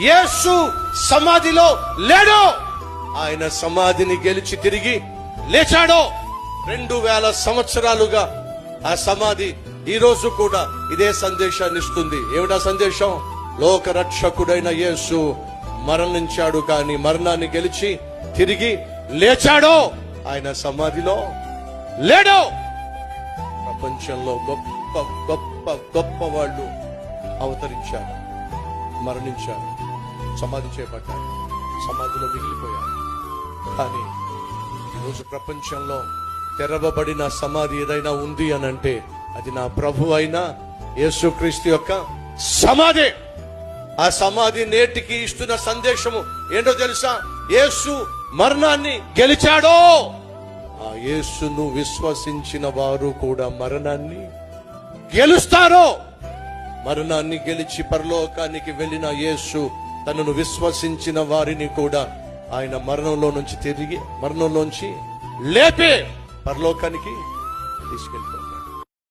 యేసు సమాధిలో లేడు. ఆయన సమాధిని గెలిచి తిరిగి లేచాడో. రెండు వేల సంవత్సరాలుగా ఆ సమాధి ఈ రోజు కూడా ఇదే సందేశాన్ని ఇస్తుంది. ఏమిటా సందేశం? లోక రక్షకుడైన యేసు మరణించాడు కానీ మరణాన్ని గెలిచి తిరిగి లేచాడో. ఆయన సమాధిలో లేడో. ప్రపంచంలో గొప్ప గొప్ప గొప్ప వాళ్ళు అవతరించారు మరణించారు. సమాధి చేపట్టారు సమాధిలో మిగిలిపోయారు కానీ ఈరోజు ప్రపంచంలో తెరవబడిన సమాధి ఏదైనా ఉంది అని అంటే అది నా ప్రభు అయిన యేసుక్రీస్తు యొక్క సమాధి. ఆ సమాధి నేటికి ఇస్తున్న సందేశము ఏంటో తెలుసా? యేసు మరణాన్ని గెలిచాడో. ఆ యేసును విశ్వసించిన వారు కూడా మరణాన్ని గెలుస్తారో. మరణాన్ని గెలిచి పరలోకానికి వెళ్ళిన యేసు తనను విశ్వసించిన వారిని కూడా ఆయన మరణంలో నుంచి తిరిగి మరణంలోంచి లేపే పరలోకానికి తీసుకెళ్ళిపోతాడు.